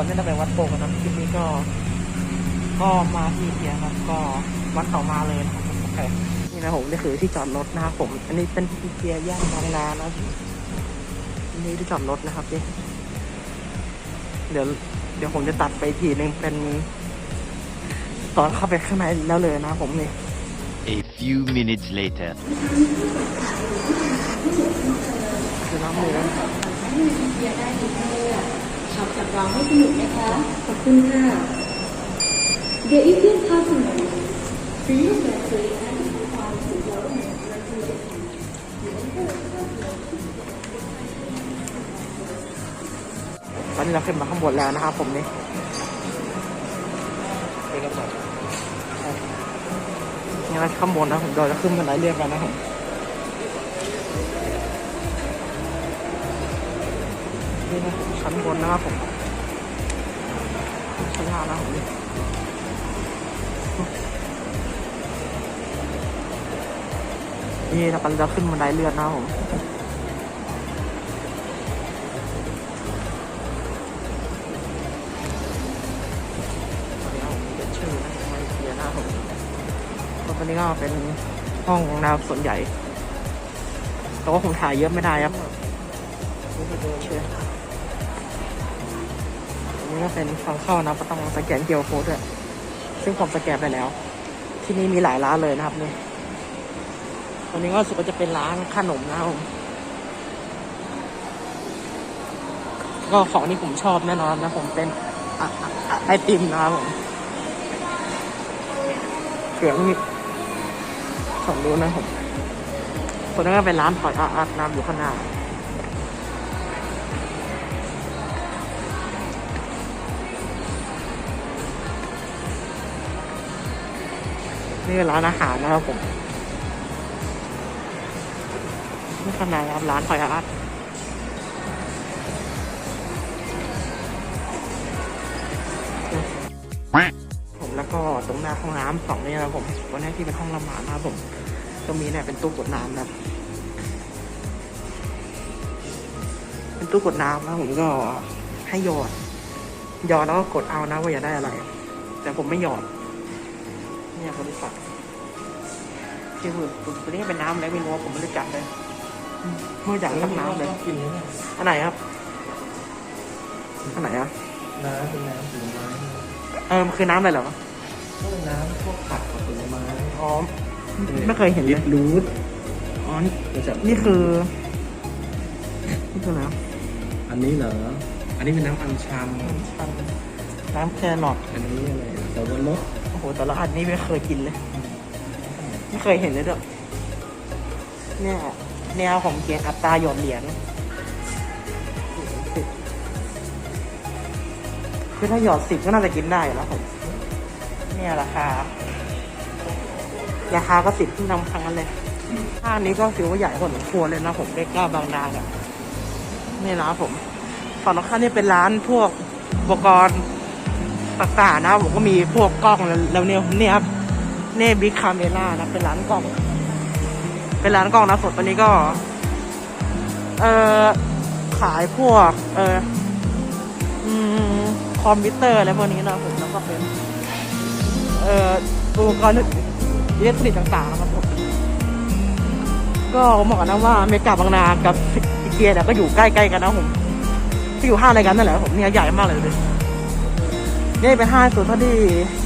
ก่อนที่เราไปวัดโป่งกันนะคลิปนี้ก็ ก็มาที่อินเดียครับ ก็วัดต่อมาเลยนะครับโอเคนี่นะผมนี่คือที่จอดรถนะครับผม อันนี้เป็นอินเดียย่านบางนานะครับนี่ที่จอดรถนะครับนี่เดี๋ยว เดี๋ยวผมจะตัดไปอีกทีหนึ่งเป็น ตอนเข้าไปข้างในแล้วเลยนะครับผมนี่ A few minutes later. คือน้ำเนื้อ ช็อปกับเราให้สนุกนะคะ ขอบคุณค่ะ The Indian customer Please actually identify the government regulation ตอนนี้เราขึ้นมาข้างบนแล้วนะครับผมนี่ไปกันต่อนี่เราข้างบนนะผมเดี๋ยวจะขึ้นบันไดเรียกกันนะครับ นี่นะชั้นบนนะครับผมชั้นล่างนะครับผมนี่นี่เรากำลังจะขึ้นบันไดเลื่อนนะครับผมตอนนี้เราเป็นชื่อนะมาเลเซียนะครับผมแล้วตอนนี้ก็เป็นห้องนะครับส่วนใหญ่แต่ว่าผมถ่ายเยอะไม่ได้ครับเชื่ออั นี้ก็เป็นทางเข้านะก็ต้องสแกนเกียวโค้ดด้วยซึ่งผมสแกนไปแล้ว ที่นี่มีหลายร้านเลยนะครับนี่ตอนนี้ก็สุดก็จะเป็นร้านขนมนะครับผมก็ของที่ผมชอบแน่นอนนะผมเป็นไอติมนะครับผมเสียงนี่ของดูนะผมคนนั้นก็เป็นร้านถอยอาร์ตน้ำอยู่ข้างหน้า นี่เป็นร้านอาหารนะครับผมนี่ขนาดครับร้านถอยอาร์ตผมแล้วก็ตรงหน้าห้องน้ำสองนี่นะครับผมวันนี้ที่เป็นห้องละหมาดนะครับผมตรงนี้เนี่ยเป็นตู้กดน้ำนะเป็นตู้กดน้ำนะผมก็ให้หยอดหยอดแล้วก็กดเอานะว่าอยากได้อะไร แต่ผมไม่หยอดเนี่ย บริษัทที่คือตัวนี้เป็นน้ำอะไรไม่รู้ว่าผมไม่รู้จักเลยเมื่ออยากสักน้ำเลยกินเนี่ยอันไหนครับอันไหนอะน้ำเป็นน้ำผลไม้เออมันคือน้ำอะไรเหรอพวกน้ำพวกผักกับผลไม้อ๋อไม่เคยเห็นเลยรูทอ๋อนี่จะจับนี่คือนี่คือน้อันนี้เหรออันนี้เป็นน้ำอัญชันำน้ำแครอทอันนี้อะไรแต่ว่ารสโอ้โห แต่ละอันนี้ไม่เคยกินเลย ไม่เคยเห็นเลยด้วยเนี่ยแนวของเกียงอัตราหยอดเหรียญคือถ้าหยอดสิบก็น่าจะกินได้แล้วผมเนี่ยราคา ราคาก็สิบที่นำทั้งนั้นเลยห้างนี้ก็ถือว่าใหญ่พอสมควรเลยนะผมได้กล้าบางนาเนี่ยนี่นะผมฝั่งตรงข้ามนี่เป็นร้านพวกอุปกรณ์ ต่างๆนะผมก็มีพวกกล้องแล้วเนี่ยเนี่ยครับเน่บิ๊กคาเมล่านะเป็นร้านกล้อง เป็นร้านกล้องนะสดตอนนี้ก็ เอ่อขายพวก เอ่อคอมพิวเตอร์อะไรพวกนี้นะผมแล้วก็เป็น เอ่ออุปกรณ์อิเล็กทรอนิกส์ต่างๆนะครับผมก็ผมบอกนะว่าเมกาบางนากับอีเกียเนี่ยก็อยู่ใกล้ๆกันนะผมที่อยู่ห้างอะไรกันนั่นแหละผมเนี่ยใหญ่มากเลยเลย นี่เป็นห้างสุดเท่าที่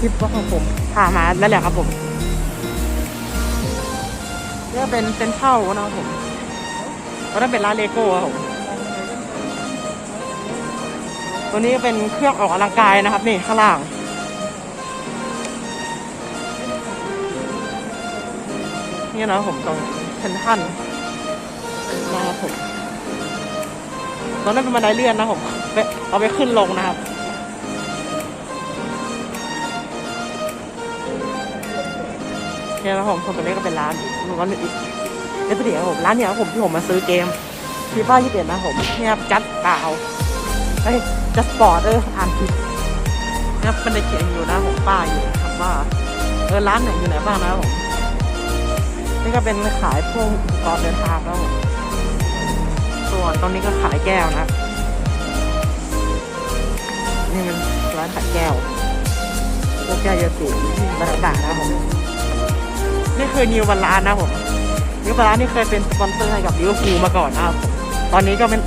คิดว่าของผมพามาแล้วแหละครับผมเนี่ยเป็นเซ็นทรัลนะครับผมก็ต้องเป็นร้านเลโก้ครับผมตัวนี้เป็นเครื่องออกกำลังกายนะครับนี่ข้างล่างนี่นะผมตรงเซนทรันนะครับผมตอนนั้นเป็นบันไดเลื่อนนะผมไปเอาไปขึ้นลงนะครับ เนี่ยนะผมส่วนตัวนี้ก็เป็นร้านร้านอีกเอสดีครับผมร้านเนี่ยผมที่ผมมาซื้อเกมฟีฟ่ายี่สิบเอ็ดนะผมเนี่ยครับจัดกาวเอ้ยจัดสปอร์ตเอออ่านผิดนะครับมันได้เขียนอยู่นะผมป้าอยู่ครับว่าเออร้านไหนอยู่ไหนบ้างนะผมนี่ก็เป็นขายพวกอุปกรณ์เดินทางแล้วผมส่วนตรงนี้ก็ขายแก้วนะนี่มันร้านขายแก้วพวกแก้วเยอะสูงบรรดานะครับผม นี่คือนิวบาลานนะผมนิวบาลานนี่เคยเป็นสปอนเซอร์ให้กับลิเวอร์พูลมาก่อนนะครับ ตอนนี้ก็เป็น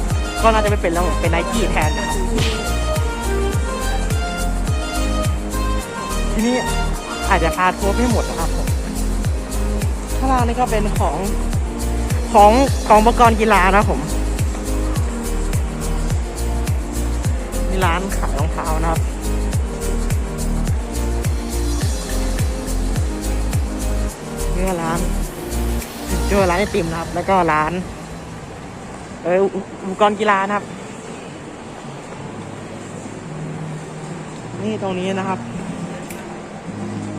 ก็น่าจะไม่เป็นแล้วผมเป็นไนกี้แทนนะครับทีนี้อาจจะพาทัวร์ไม่หมดนะครับผมข้างล่างนี่ก็เป็นของของของอุปกรณ์กีฬานะผมมีร้านขายรองเท้านะครับ นี่ก็ร้านเจอร้านไอติมนะครับ แล้วก็ร้าน เอออุอุปกรณ์กีฬานะครับ นี่ตรงนี้นะครับ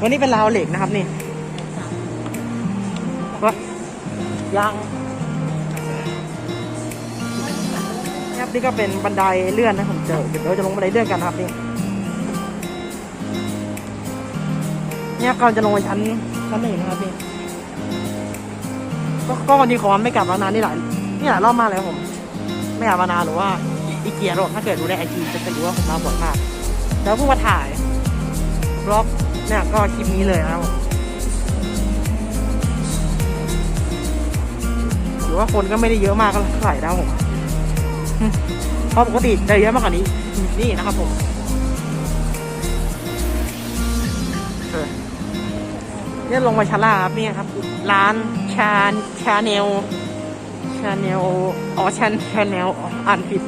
วันนี้เป็นราวเหล็กนะครับนี่ก็ยังครับนี่ก็เป็นบันไดเลื่อนนะผมเจอเดี๋ยวเราจะลงบันไดเลื่อนกันครับนี่เนี่ยก่อนจะลงไปชั้นชั้นหนึ่งนะครับนี่ ก็ก็วันนี้ขอไม่กลับมานานนี่หลายนี่หลายรอบมากเลยผมไม่กลับมานานหรือว่าอีเกียหรอกถ้าเกิดดูในไอจีจะจะรู้ว่าผมมาบ่อยมาก แล้วเพิ่งมาถ่ายบล็อกเนี่ยก็คลิปนี้เลยนะครับผมหรือว่าคนก็ไม่ได้เยอะมากก็เท่าไหร่นะผมเพราะปกติจะเยอะมากกว่านี้ นี่นะครับผมเออเนี่ยลงมาชั้นล่างครับนี่ครับร้าน ชาชาแนลชาแนลอ๋อชาชาแนลอ่านผิด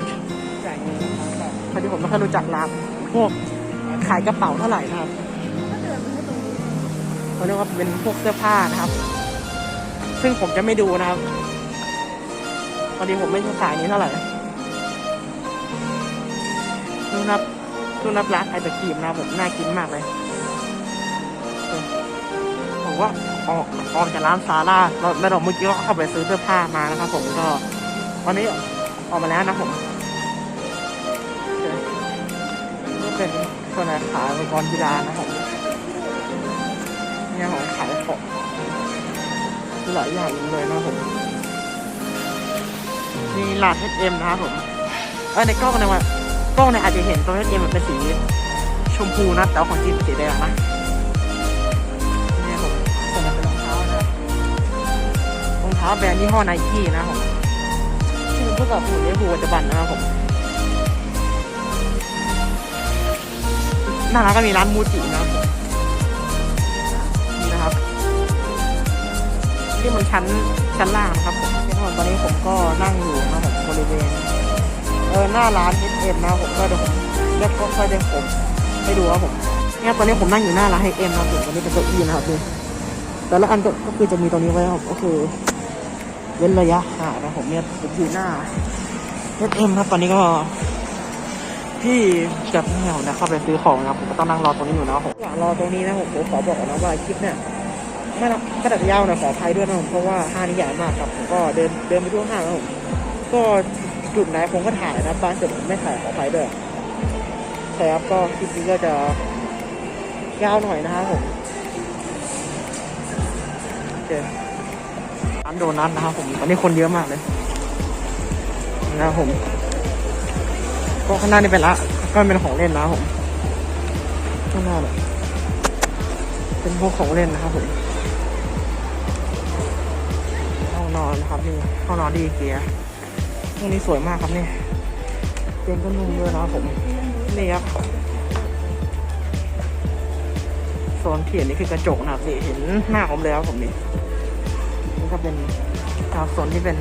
พอดีผมไม่ค่อยรู้จักร้านพวกขายกระเป๋าเท่าไหร่นะครับเขาเรียกว่าเป็นพวกเสื้อผ้านะครับ ซึ่งผมจะไม่ดูนะครับพอดีผมไม่ใช่สายนี้เท่าไหร่ดูนับดูนับร้านไอศกรีมนะผมน่ากินมากเลย ผมว่าออกออกจากร้านซาร่าแล้วแล้วเราเมื่อกี้ก็เข้าไปซื้อเสื้อผ้ามานะครับผมก็ตอนนี้ออกมาแล้วนะผมเออนี่เป็นส่วนไหนขายอุปกรณ์กีฬานะผมเนี่ยของขายของหลายอย่างเลยนะผมมีร้านเอเอ็มนะครับผมเออในกล้องในวันกล้องเนี่ยอาจจะเห็นตัวเอ็มมันเป็นสีชมพูนะแต่ของจริงเป็นสีแดงนะาแบรนด์ยี่ห้อไนกี้นะผมที่เป็นพวกกับหุ่นเลี้ยงผูปัจจุบันนะครับผมหน้าร้านก็มีร้านมูจินะครับผมนี่นะครับที่มันชั้นชั้นล่างนะครับผมตอนนี้ผมก็นั่งอยู่นะครับผมบริเวณเออหน้าร้าน SM นะผมก็เดี๋ยวผมเรียกก็ค่อยเรียกผมให้ดูครับผมเนี่ยตอนนี้ผมนั่งอยู่หน้าร้าน SM นะครับผมตอนนี้เป็นเก้าอี้นะครับนี่แต่ละอันก็คือจะมีตรงนี้ไว้ครับก็คือ เว้นระยะห่างนะผมเนี่ยผมอยู่หน้า SM ครับตอนนี้ก็พี่กับแมวนะเข้าไปซื้อของนะผมก็ต้องนั่งรอตรงนี้อยู่นะครับผมระหว่างรอตรงนี้นะผมขอบอกนะว่าคลิปเนี่ยไม่นะกระดับยาวน่อยขออภัยด้วยนะผมเพราะว่าห้างนี้ใหญ่มากครับผมก็เดินเดินไปทั่วห้างนะผมก็จุดไหนผมก็ถ่ายนะบางจุดผมไม่ถ่ายขออภัยด้วยใช่ครับก็คลิปนี้ก็จะยาวหน่อยนะครับผมโอเค ร้านโดนัทนะครับผมตอนนี้คนเยอะมากเลยนะครับผมก็ข้างหน้านี่เป็นละก็เป็นของเล่นนะครับผมข้างหน้าเนี่ยเป็นพวกของเล่นนะครับผมห้องนอนนะครับนี่ห้องนอนดีเกียร์ตรงนี้สวยมากครับนี่เตียงก็นุ่มด้วยนะครับผมนี่ครับโซนเขียนนี่คือกระจกนะครับนี่เห็นหน้าผมเลยครับผมนี่ ก็เป็นทางโซนที่เป็น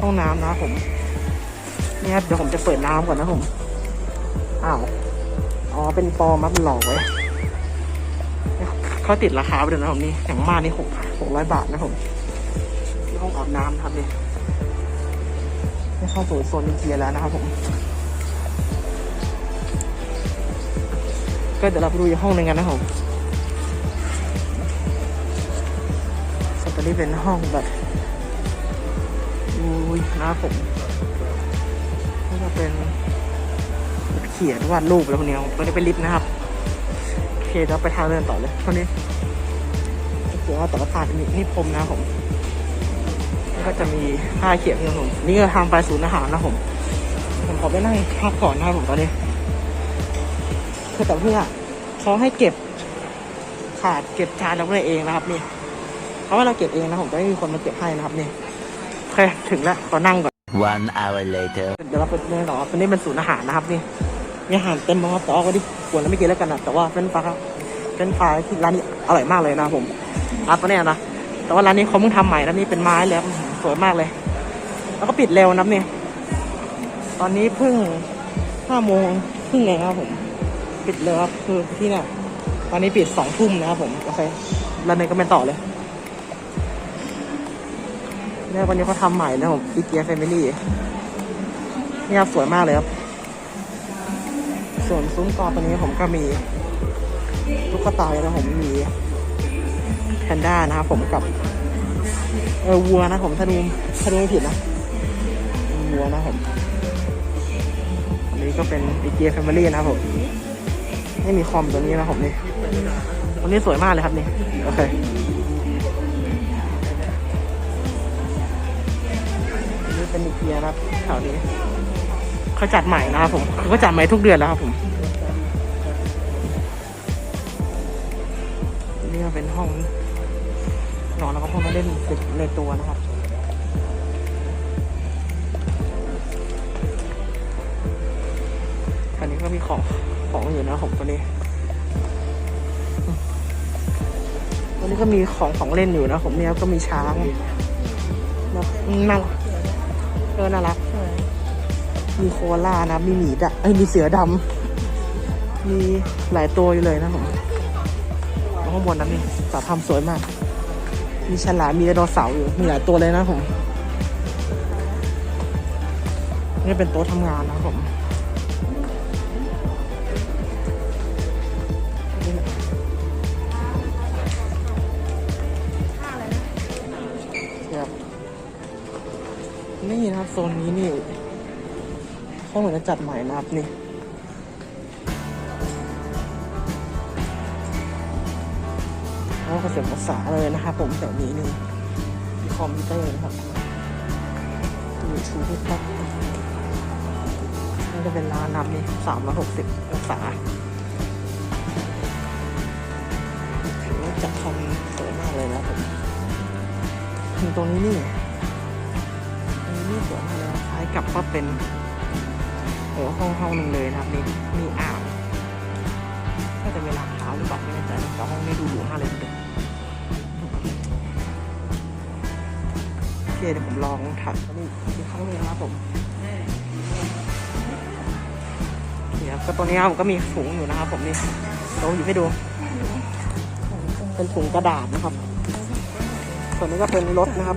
ห้องน้ำนะผมนี่ครับเดี๋ยวผมจะเปิดน้ำก่อนนะผมอ้าวอ๋อเป็นปอมับหลอกไว้เขาติดราคาไปเลยนะผมนี่อย่างมากนี่หกหกร้อยบาทนะผมที่ห้องอาบน้ำครับนี่ได้เข้าสู่โซนอินเทียแล้วนะครับผม ก็เดี๋ยวเราไปดูห้องหนึ่งกันนะครับผม ส่วนตัวนี้เป็นห้องแบบอุ้ยนะครับผมนี่ก็เป็นเขียนวาดรูปอะไรพวกนี้ครับตัวนี้เป็นลิฟต์นะครับโอเคเดี๋ยวไปทางเดินต่อเลยเท่านี้เขียนว่าแต่ละตาจะมีนี่พรมนะผมก็จะมีห้าเขียงครับผมนี่ก็ทางไปศูนย์อาหารนะผมผมขอไปนั่งพักก่อนนะครับผมตอนนี้คือแต่เพื่อเขาให้เก็บขาดเก็บจานเราได้เองนะครับนี่ เพราะว่าเราเก็บเองนะผมจะไม่มีคนมาเก็บให้นะครับนี่โอเคถึงแล้วขอนั่งก่อน One hour later. เดี๋ยวเราไปเรื่องต่อตอนนี้เป็นศูนย์อาหารนะครับนี่มีอาหารเต็มนะครับแต่ว่าก็ที่ควรแล้วไม่กินแล้วกันนะแต่ว่าเฟรนช์ฟรายครับเฟรนช์ฟรายที่ร้านนี้อร่อยมากเลยนะครับผมร้านตัวเนี้ยนะแต่ว่าร้านนี้เขาเพิ่งทำใหม่แล้วนี่เป็นไม้แล้วสวยมากเลย แล้วก็ปิดเร็วนะครับนี่ตอนนี้เพิ่งห้าโมงครึ่งเองครับผม ปิดเลยครับคือที่เนี่ยตอนนี้ปิดสองทุ่มนะครับผมโอเคแล้วเนยก็เป็นต่อเลย เนี่ยวันนี้เขาทำใหม่นะผมอีเกียแฟมิลี่เนี่ยสวยมากเลยครับ ส่วนซุ้มกอตัวนี้ผมก็มีตุ๊กตานะผมมีแพนด้านะครับผมกับเออวัวนะผมถ้าดูถ้าดูไม่ผิดนะวัวนะผมอันนี้ก็เป็นอีเกียแฟมิลี่นะครับผมไม่มีคอมตัวนี้นะผมนี่ตัวนี้สวยมากเลยครับนี่โอเค เป็นอีเกียครับแถวนี้เขาจัดใหม่นะครับผมเขาก็จัดใหม่ทุกเดือนแล้วครับผมนี่ก็เป็นห้องนอนแล้วก็ห้องมาเล่นในตัวนะครับอันนี้ก็มีของของอยู่นะผมตัวนี้ตัวนี้ก็มีของของเล่นอยู่นะผมเนี่ยก็มีช้างนั่ง เออน่ารักมีโคอาล่านะ มีหมีดะไอ้ยมีเสือดำ มีหลายตัวอยู่เลยนะผมแล้วข้างบนนั้นนี่สาทำสวยมาก มีฉลาม มีไดโนเสาร์อยู่ มีหลายตัวเลยนะผม นี่เป็นโต๊ะทำงานนะครับผม นี่นะครับโซนนี้นี่เขาเหมือนจะจัดใหม่นะครับนี่เขาก็เสียงภาษาเลยนะครับผมแถวนี้นี่มีคอมพิวเตอร์นะครับมีชูที่พักนี่จะเป็นร้านน้ำนี่สามร้อยหกสิบองศาถือว่าจัดทำสวยมากเลยนะผมถึงตรงนี้นี่ ที่สวยมากเลยคล้ายกับว่าเป็นเออห้องห้องหนึ่งเลยนะครับนี่มีอ่างน่าจะเป็นร้านเท้าหรือเปล่าไม่แน่ใจแต่ห้องนี้ดูหรูมากเลยทีเดียวโอเคเดี๋ยวผมลองถัดนนี้อีกครั้งนึงนะครับผมเนี่ยครับก็ตัวนี้ผมก็มีถุงอยู่นะครับผมนี่ลองหยิบให้ดู เป็นถุงกระดาษนะครับ ส่วนนี้ก็เป็นรถนะครับ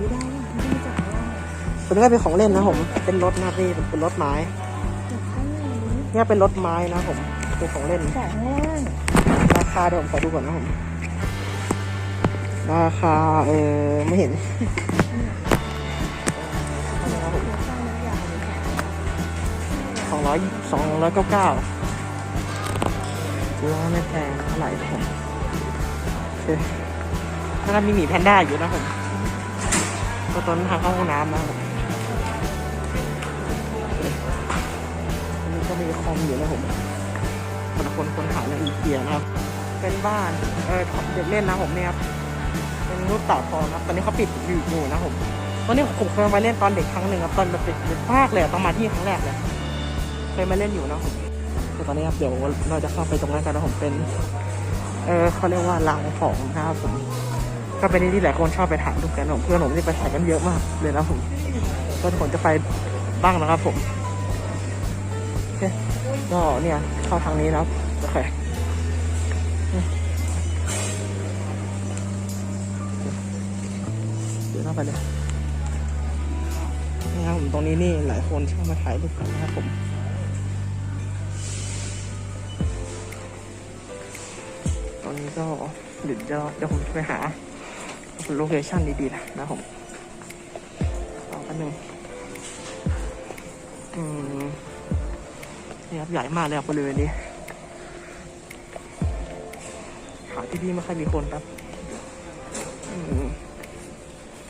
ส่วนนี้ก็เป็นของเล่นนะผม เป็นรถนะครับนี่เป็นรถไม้ เนี่ยเป็นรถไม้นะผม เป็นของเล่น ราคาเดี๋ยวผมขอดูก่อนนะผม ราคาเออไม่เห็นสองร้อยสองร้อยเก้าเก้าถือว่าไม่แพงเท่าไหร่นะผมโอเคแล้วก็มีหมีแพนด้าอยู่นะผมก็ตอนนั้นทางเข้าห้องน้ำนะครับผม มีคอมอยู่นะผมคนคนคนขายในอีเกียนะครับ เป็นบ้าน เออเด็กเล่นนะผมเนี่ยครับ เป็นรูปเต่าทองนะครับ ตอนนี้เขาปิดอยู่อยู่นะผมตอนนี้ผมเคยมาเล่นตอนเด็กครั้งหนึ่งครับตอนแบบเด็กๆมากเลยอะตอนมาที่ครั้งแรกเลยเคยมาเล่นอยู่นะผมแต่ตอนนี้ครับเดี๋ยวเราจะเข้าไปตรงนั้นกันนะผมเป็น เออเขาเรียกว่ารังของนะครับผม ก็เป็นที่หลายคนชอบไปถ่ายรูปกันผมเพื่อนผมนี่ไปถ่ายกันเยอะมากเลยนะผมก็ผมจะไปบ้างนะครับผม ก็เนี่ยเข้าทางนี้นะครับโอเคเดี๋ยวเข้าไปเลยนี่ครับผมตรงนี้นี่หลายคนชอบมาถ่ายรูปกันนะครับผมตอนนี้ก็เดี๋ยวจะเดี๋ยวผมไปหาโลเคชั่นดีๆนะนะผมรอกันหนึ่งอืม นี่ครับใหญ่มากเลยครับบริเวณนี้หาที่ที่ไม่ค่อยมีคนครับ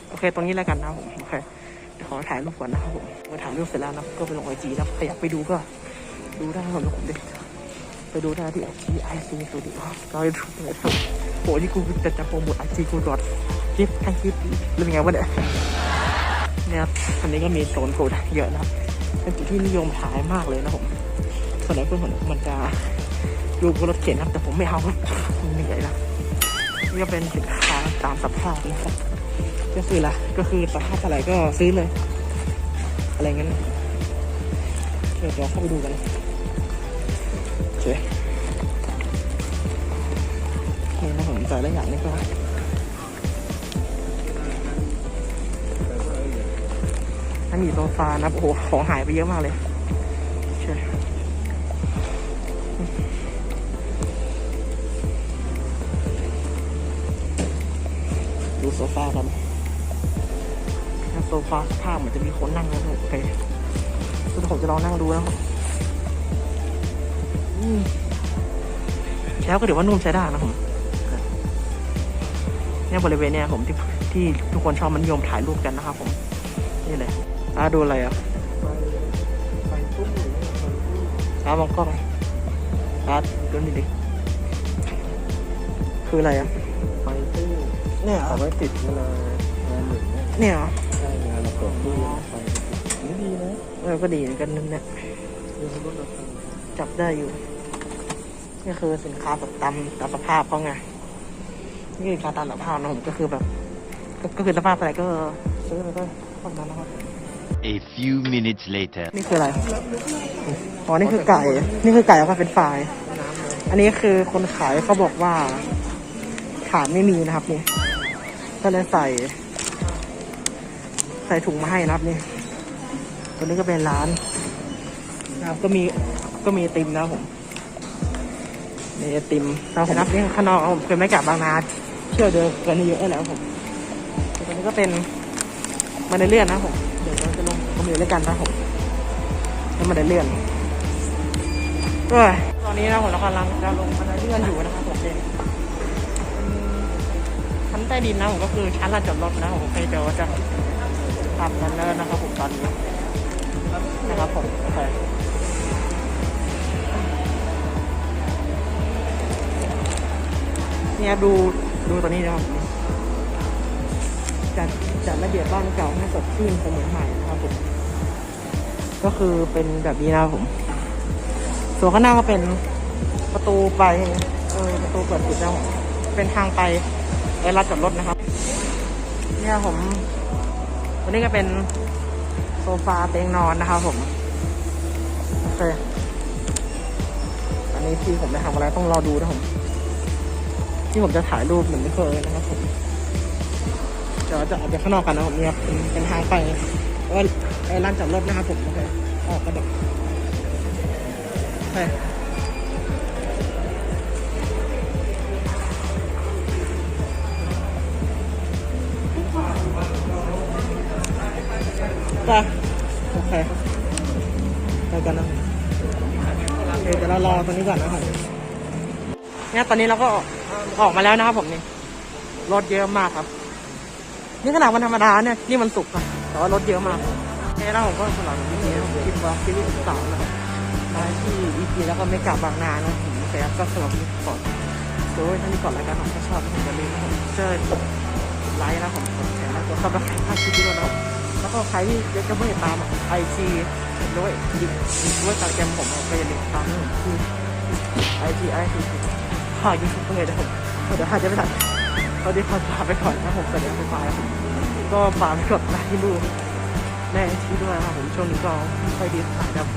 โอเคตรงนี้แล้วกันนะผมโอเคเดี๋ยวขอถ่ายรูปก่อนนะครับผมเมื่อถ่ายรูปเสร็จแล้วนะก็ไปลงไอจีนะใครอยากไปดูก็ดูได้ครับผมเด็กไปดูได้ที่ไอจีไอซีสตูดิโอก็ไปดูเลยครับโหนี่กูจะจะโปรโมทไอจีกูดอทคลิปทั้งคลิปเรื่องไงวะเนี่ยเนี่ยครับอันนี้ก็มีโซนโกดเยอะนะครับเป็นจุดที่นิยมถ่ายมากเลยนะผม ส่วนใหญ่เพื่อนผมมันจะดูบนรถเข็นครับ แต่ผมไม่เอาครับเหนื่อยละนี่ก็เป็นสินค้าตามสภาพนะครับก็คือละก็คือสภาพอะไรก็ซื้อเลย อะไรเงั้นเดี๋ยวเราเข้าไปดูกันโอเคนี่นะผมจ่ายได้อย่างนี้ก็อันนี้โซฟานะโอ้โหของหายไปเยอะมากเลย ดูโซฟากันถ้าโซฟาสภาพเหมือนจะมีคนนั่งแล้วโอเคซึ่งผมจะลองนั่งดูนะครับแล้วก็ถือว่านุ่มใช้ได้นะผมเนี่ยบริเวณเนี่ยผมที่ที่ทุกคนชอบมันนิยมถ่ายรูปกันนะครับผม นี่เลยอ่าดูอะไรอะไฟตุ้มอยู่เนี่ยไฟตุ้มอ่ามองกล้องอ่าดูนี่ดิคืออะไรอะ ไฟตู้เนี่ยเหรอเอาไว้ติดเวลางานหนึ่งเนี่ยเนี่ยเหรอใช่งานเราเปิดตู้ไฟติดนี่ดีนะเออก็ดีเหมือนกันนั่นเนี่ยเรื่องลดราคาจับได้อยู่นี่คือสินค้าแบบตามตามสภาพเขาไงนี่คือสินค้าตามสภาพนะผมก็คือแบบ ก็ก็คือสภาพอะไรก็ซื้อแล้วก็พวกนั้นนะครับ A few minutes later. นี่คืออะไร อ๋อ นี่คือไก่ นี่คือไก่แล้วก็เป็นไฟราย อันนี้คือคนขายเขาบอกว่า ฐานไม่มีนะครับนี่ก็เลยใส่ ใส่ถุงมาให้นะครับนี่ตัวนี้ก็เป็นร้านนะครับก็มีก็มีไอติมนะครับผมมีไอติมนะครับผมนับนี่ข้างนอกครับผมคือไม่กลับบางนาเชื่อเดินกันเยอะแล้วครับผมตัวนี้ก็เป็นมันในเลื่อนนะครับผมเดี๋ยวเราจะลงผมอยู่ด้วยกันนะครับผมแล้วมันได้เลื่อนก็ตอนนี้นะผมเรากำลังจะลงบันไดเลื่อนอยู่นะครับผมเป็นชั้น ใต้ดินนะผมก็คือชั้นลานจอดรถนะผมโอเดี๋ยวจะทำกันแล้วนะครับผมตอนนี้นะครับผมโอเคเนี่ยดูดูตอนนี้นะครับจัดจัดระเบียบบ้านเก่าให้สดชื่นเสมือนใหม่นะครับผมก็คือเป็นแบบนี้นะครับผมส่วนข้างหน้าก็เป็นประตูไปเออประตูเปิดปิดแล้วเป็นทางไป เวลาจอดรถนะครับ เนี่ยผม วันนี้ก็เป็นโซฟาเตียงนอนนะครับผมโอเคอันนี้ที่ผมไปทำอะไรต้องรอดูนะผม ที่ผมจะถ่ายรูปเหมือนไม่เคยนะครับผมเดี๋ยวจะออกไปข้างนอกกันนะผมเนี่ยเป็นเป็นทางไปแล้วก็ไอ้ร้านจอดรถนะครับผมโอเคออกกระดกไป ไปโอเคไปกันนะโอเคเดี๋ยวเรารอตรงนี้ก่อนนะครับเนี่ยตอนนี้เราก็ออกมาแล้วนะครับผมนี่รถเยอะมากครับ นี่ขนาดวันธรรมดาเนี่ยนี่มันสุกร์อะแต่ว่ารถเยอะมากแค่เราผมก็สำหรับวันนี้ผมคิดว่าชีวิตสาวนะครับมาที่อีพีแล้วก็ไม่กลับบางนานะผมแคสก็สำหรับวันนี้ก่อนโดยท่านนี้ก่อนรายการของถ้าชอบผมอย่าลืมนะครับเชิญไลค์นะผมกดแชร์แล้วกดซับสไครต์ให้คลิปนี้ด้วนะครับแล้ว ก็ใครที่ยากจะไม่ตามไอจีด้วยดิด้วยตาแกมผมก็อย่าลืมตามด้วยคือไอจีไอซีหายูทูบเลยนะผมเดี๋ยวหาจะไม่ทันตอนนี้ขอลาไปก่อนนะผมสวัสดีครับบายครับก็ฝากกดไลค์ดูแม่ชีด้วยครับผมช่วงนี้ก็ไม่ค่อยดีเท่าไหร่ครับ